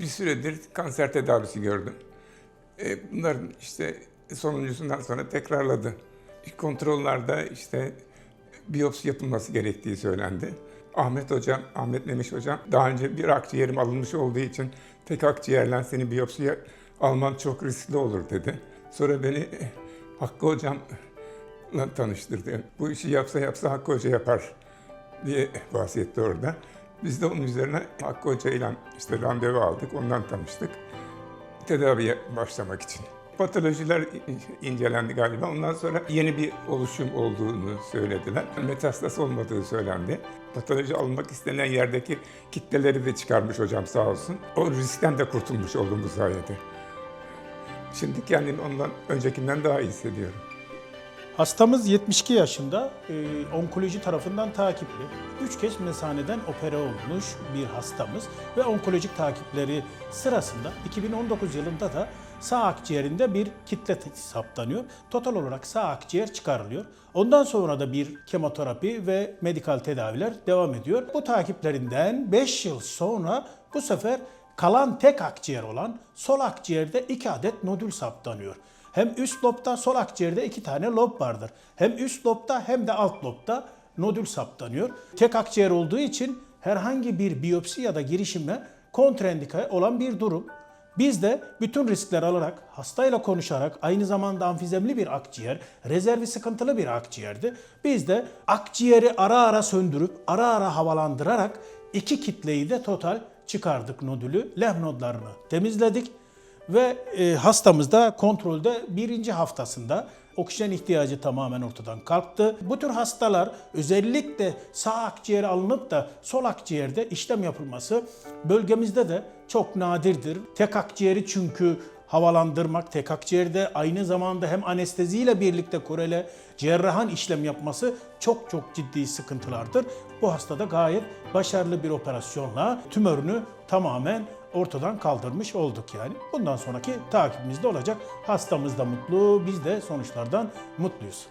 bir süredir kanser tedavisi gördüm. E, bunların işte sonuncusundan sonra tekrarladı. İlk kontrollerde işte biyopsi yapılması gerektiği söylendi. Ahmet hocam, Ahmet Memiş hocam daha önce bir akciğerim alınmış olduğu için tek akciğerle seni biyopsiye alman çok riskli olur dedi. Sonra beni Hakkı hocamla tanıştırdı. Bu işi yapsa yapsa Hakkı hoca yapar diye bahsetti orada. Biz de onun üzerine Hakkı Hoca ile işte randevu aldık, ondan tanıştık. Tedaviye başlamak için. Patolojiler incelendi galiba. Ondan sonra yeni bir oluşum olduğunu söylediler. Metastas olmadığı söylendi. Patoloji alınmak istenilen yerdeki kitleleri de çıkarmış hocam sağ olsun. O riskten de kurtulmuş oldum bu sayede. Şimdi kendimi ondan öncekinden daha iyi hissediyorum. Hastamız 72 yaşında, e, onkoloji tarafından takipli. 3 kez mesaneden opera olmuş bir hastamız ve onkolojik takipleri sırasında 2019 yılında da sağ akciğerinde bir kitle saptanıyor. Total olarak sağ akciğer çıkarılıyor. Ondan sonra da bir kemoterapi ve medikal tedaviler devam ediyor. Bu takiplerinden 5 yıl sonra bu sefer kalan tek akciğer olan sol akciğerde 2 adet nodül saptanıyor. Hem üst lobda sol akciğerde iki tane lob vardır. Hem üst lobda hem de alt lobda nodül saptanıyor. Tek akciğer olduğu için herhangi bir biyopsi ya da girişime kontraindike olan bir durum. Biz de bütün riskler alarak, hastayla konuşarak, aynı zamanda amfizemli bir akciğer, rezervi sıkıntılı bir akciğerdi. Biz de akciğeri ara ara söndürüp, ara ara havalandırarak iki kitleyi de total çıkardık nodülü, lenf nodlarını temizledik. Ve e, hastamız da kontrolde birinci haftasında oksijen ihtiyacı tamamen ortadan kalktı. Bu tür hastalar özellikle sağ akciğeri alınıp da sol akciğerde işlem yapılması bölgemizde de çok nadirdir. Tek akciğeri çünkü havalandırmak, tek akciğerde aynı zamanda hem anesteziyle birlikte korele cerrahan işlem yapması çok çok ciddi sıkıntılardır. Bu hastada gayet başarılı bir operasyonla tümörünü tamamen ortadan kaldırmış olduk yani. Bundan sonraki takibimizde olacak. Hastamız da mutlu, biz de sonuçlardan mutluyuz.